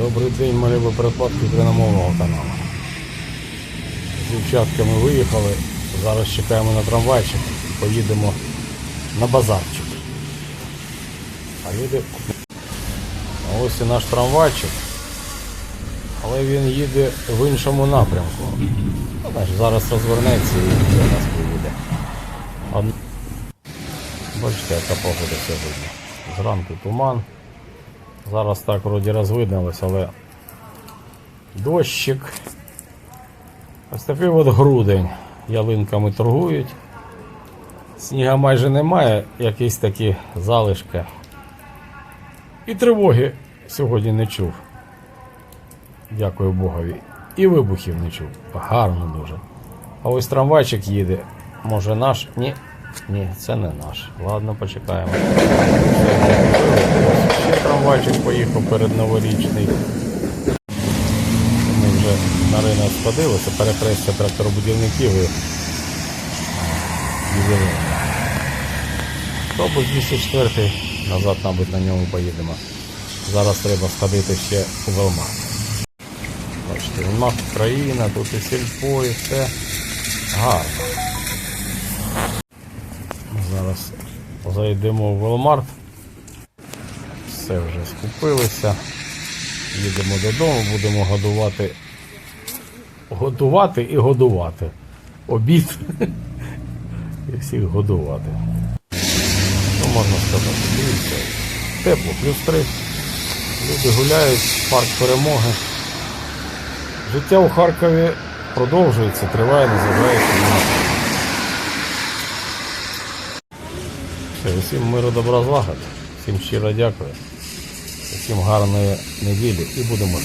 Добрий день, мої любі передплатки україномовного каналу. З дівчатками виїхали. Зараз чекаємо на трамвайчик поїдемо на базарчик. А. А ось і наш трамвайчик. Але він їде в іншому напрямку. Ну, значить, зараз розвернеться і до нас поїде. Бачите, яка погода сьогодні. Зранку туман. Зараз так вроді розвиднилось, але дощик. Ось такий от грудень. Ялинками торгують. Сніга майже немає, якісь такі залишки. І тривоги сьогодні не чув. Дякую Богові. І вибухів не чув. Гарно дуже. А ось трамвайчик їде. Може наш? Ні. Ні, це не наш. Ладно, почекаємо. Ще трамвайчик поїхав перед новорічний. Ми вже на ринок сходилися, перехрестя тракторобудівників і ювелірів. Автобус 204 назад, мабуть, на ньому поїдемо. Зараз треба сходити ще у Велмар. Бачите, Велмар Україна, тут і сільпо, і все гарно. Зараз зайдемо в Велмарт. Все вже скупилися. Їдемо додому, будемо годувати. Готувати і годувати. Обід. І всіх годувати. Що можна сказати? Дивіться. Тепло, плюс три. Люди гуляють, парк перемоги. Життя у Харкові продовжується, триває, незважаючи на. Все, Всім миру добра злагод. Всім щиро дякую. Всім гарної неділі і будемо.